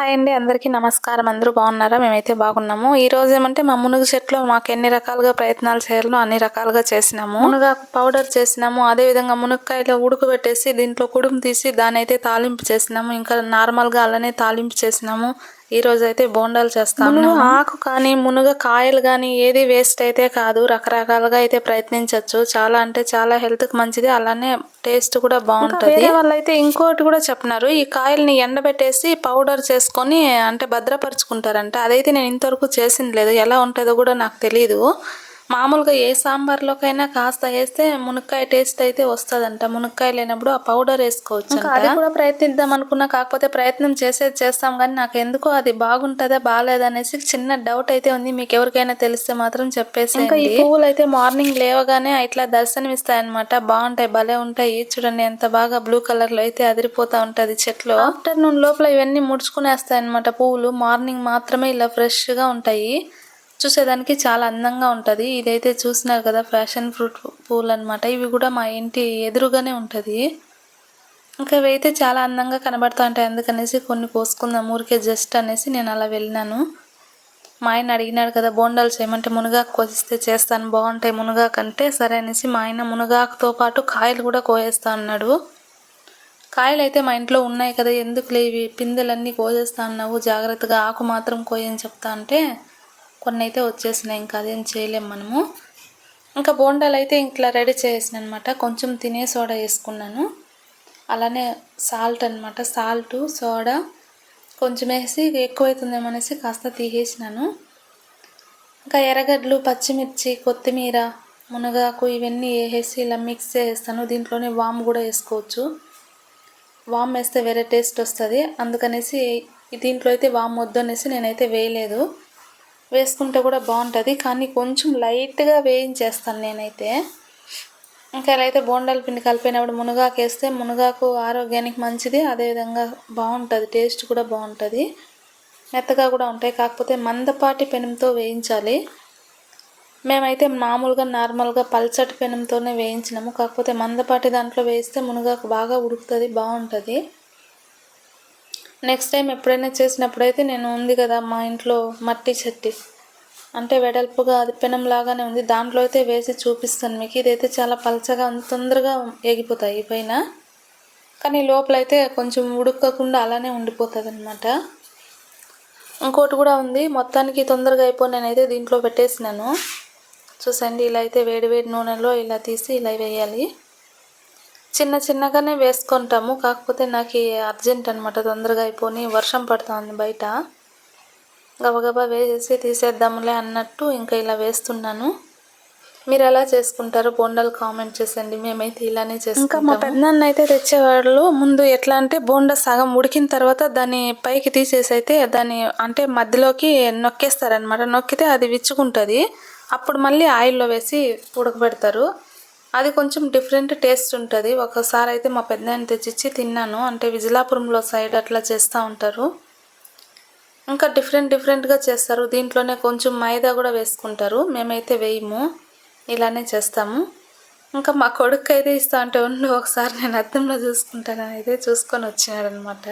Hi అండి అందరికీ నమస్కారం. అందరూ బాగున్నారా? మేమైతే బాగున్నాము. ఈ రోజు ఏమంటే మా మునుగు చెట్లో మాకు ఎన్ని రకాలుగా ప్రయత్నాలు చేయాలో అన్ని రకాలుగా చేసినాము. మునగాకు పౌడర్ చేసినాము. అదే విధంగా మునక్కాయలో ఉడకబెట్టేసి దీంట్లో కుడుము తీసి దాని అయితే తాలింపు చేసినాము. ఇంకా నార్మల్గా అలానే తాలింపు చేసినాము. ఈ రోజు అయితే బోండాలు చేస్తాము ఆకు కానీ మునగ కాయలు కానీ ఏది వేస్ట్ అయితే కాదు. రకరకాలుగా అయితే ప్రయత్నించవచ్చు చాలా అంటే చాలా హెల్త్కి మంచిది. అలానే టేస్ట్ కూడా బాగుంటుంది. వాళ్ళు అయితే ఇంకోటి కూడా చెప్పినారు. ఈ కాయల్ని ఎండబెట్టేసి పౌడర్ చేసుకొని అంటే భద్రపరుచుకుంటారంట. అదైతే నేను ఇంతవరకు చేసింది లేదు. ఎలా ఉంటుందో కూడా నాకు తెలియదు మామూలుగా ఏ సాంబార్లోకైనా కాస్త వేస్తే మునక్కాయ టేస్ట్ అయితే వస్తుందంట. మునక్కాయ లేనప్పుడు ఆ పౌడర్ వేసుకోవచ్చు అది కూడా ప్రయత్నిద్దాం అనుకున్నా కాకపోతే ప్రయత్నం చేసేది చేస్తాం కానీ నాకు ఎందుకో అది బాగుంటుందా బాగాలేదనేసి చిన్న డౌట్ అయితే ఉంది. మీకు ఎవరికైనా తెలిస్తే మాత్రం చెప్పేసి ఇంకా ఈ పువ్వులు అయితే మార్నింగ్ లేవగానే ఇట్లా దర్శనం ఇస్తాయి అనమాట బాగుంటాయి భలే ఉంటాయి. చూడండి ఎంత బాగా బ్లూ కలర్లో అయితే అదిరిపోతా ఉంటది చెట్లు. ఆఫ్టర్నూన్ లోపల ఇవన్నీ ముడుచుకునేస్తాయి అనమాట పువ్వులు. మార్నింగ్ మాత్రమే ఇలా ఫ్రెష్గా ఉంటాయి. చూసేదానికి చాలా అందంగా ఉంటుంది. ఇదైతే చూసినారు కదా ఫ్యాషన్ ఫ్రూట్ పూలు అనమాట ఇవి కూడా మా ఇంటి ఎదురుగానే ఉంటుంది. ఇంకా ఇవైతే చాలా అందంగా కనబడుతూ ఉంటాయి. అందుకనేసి కొన్ని కోసుకుందాం ఊరికే జస్ట్ అనేసి నేను అలా వెళ్ళినాను. మా ఆయన అడిగినాడు కదా బోండాలు చేయమంటే మునగాకు కోసిస్తే చేస్తాను బాగుంటాయి మునగాకు అంటే సరే అనేసి మా ఆయన మునగాకుతో పాటు కాయలు కూడా కోయేస్తా అన్నాడు. కాయలు అయితే మా ఇంట్లో ఉన్నాయి కదా ఎందుకు లేవి పిందెలన్నీ కోసేస్తా అన్నావు జాగ్రత్తగా ఆకు మాత్రం కోయని చెప్తా అంటే కొన్ని అయితే వచ్చేసినాయి ఇంకా అదేం చేయలేం మనము. ఇంకా బోండాలు అయితే ఇట్లా రెడీ చేసిన అనమాట కొంచెం తినే సోడా వేసుకున్నాను. అలానే సాల్ట్ అనమాట సాల్ట్ సోడా కొంచెం వేసి ఎక్కువైతుందేమనేసి కాస్త తీసేసినాను. ఇంకా ఎర్రగడ్డలు పచ్చిమిర్చి కొత్తిమీర మునగాకు ఇవన్నీ వేసేసి ఇలా మిక్స్ చేస్తాను దీంట్లోనే వామ్ కూడా వేసుకోవచ్చు. వామ్ వేస్తే వేరే టేస్ట్ వస్తుంది. అందుకనేసి దీంట్లో అయితే వామ్ వద్దు అనేసి నేనైతే వేయలేదు. వేసుకుంటే కూడా బాగుంటుంది. కానీ కొంచెం లైట్గా వేయించేస్తాను నేనైతే. ఇంకా ఇలా అయితే బోండాల పిండి కలిపినప్పుడు మునగాకు వేస్తే మునగాకు ఆరోగ్యానికి మంచిది. అదేవిధంగా బాగుంటుంది. టేస్ట్ కూడా బాగుంటుంది. మెత్తగా కూడా ఉంటాయి. కాకపోతే మందపాటి పెనంతో వేయించాలి. మేమైతే మామూలుగా నార్మల్గా పల్చటి పెనంతోనే వేయించినాము. కాకపోతే మందపాటి దాంట్లో వేస్తే మునగాకు బాగా ఉడుకుతుంది బాగుంటుంది. నెక్స్ట్ టైం ఎప్పుడైనా చేసినప్పుడైతే నేను ఉంది కదా మా ఇంట్లో మట్టి చట్టి అంటే వెడల్పుగా అది పెనం లాగానే ఉంది. దాంట్లో అయితే వేసి చూపిస్తాను మీకు. ఇదైతే చాలా పలచగా ఉంది తొందరగా ఎగిపోతాయి పైన. కానీ లోపలైతే కొంచెం ఉడకకుండా అలానే ఉండిపోతుంది అనమాట ఇంకోటి కూడా ఉంది. మొత్తానికి తొందరగా అయిపోయి నేనైతే దీంట్లో పెట్టేసినాను. చూసండి ఇలా అయితే వేడివేడి నూనెలో ఇలా తీసి ఇలా వేయాలి. చిన్న చిన్నగానే వేసుకుంటాము. కాకపోతే నాకు అర్జెంట్ అనమాట తొందరగా అయిపోయి వర్షం పడుతుంది బయట. గబగబా వేసేసి తీసేద్దాములే అన్నట్టు ఇంకా ఇలా వేస్తున్నాను. మీరు ఎలా చేసుకుంటారో బోండాలు కామెంట్ చేసండి మేమైతే ఇలానే చేసుకుంటాం ఇంకా మా పెద్దనాన్న అయితే తెచ్చేవాళ్ళు ముందు ఎట్లా అంటే బోండా సగం ఉడికిన తర్వాత దాన్ని పైకి తీసేసి అయితే దాన్ని అంటే మధ్యలోకి నొక్కేస్తారనమాట నొక్కితే అది విచ్చుకుంటుంది. అప్పుడు మళ్ళీ ఆయిల్లో వేసి ఉడకబెడతారు. అది కొంచెం డిఫరెంట్ టేస్ట్ ఉంటుంది. ఒకసారి అయితే మా పెద్ద తెచ్చిచ్చి తిన్నాను. అంటే విజలాపురంలో సైడ్ అట్లా చేస్తూ ఉంటారు. ఇంకా డిఫరెంట్ డిఫరెంట్గా చేస్తారు. దీంట్లోనే కొంచెం మైదా కూడా వేసుకుంటారు. మేమైతే వేయము. ఇలానే చేస్తాము. ఇంకా మా కొడుకు అయితే ఇస్తా అంటే ఉండు ఒకసారి నేను అద్దంలో చూసుకుంటాను. అయితే చూసుకొని వచ్చినాడనమాట.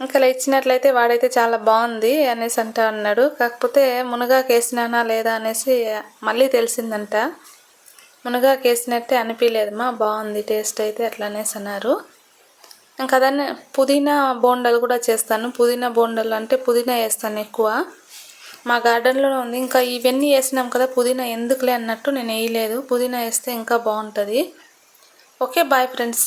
ఇంకా ఇలా ఇచ్చినట్లయితే వాడైతే చాలా బాగుంది అనేసి అంటా అన్నాడు. కాకపోతే మునగాకు వేసినానా లేదా అనేసి మళ్ళీ తెలిసిందంట. మునగాకు వేసినట్టే అనిపించలేదమ్మా బాగుంది టేస్ట్ అయితే అట్లా అనేసి అన్నారు. ఇంకా దాన్ని పుదీనా బోండాలు కూడా చేస్తాను. పుదీనా బోండాలు అంటే పుదీనా వేస్తాను ఎక్కువ. మా గార్డెన్లో ఉంది. ఇంకా ఇవన్నీ వేసినాం కదా పుదీనా ఎందుకులే అన్నట్టు నేను వేయలేదు. పుదీనా వేస్తే ఇంకా బాగుంటుంది. Okay bye friends.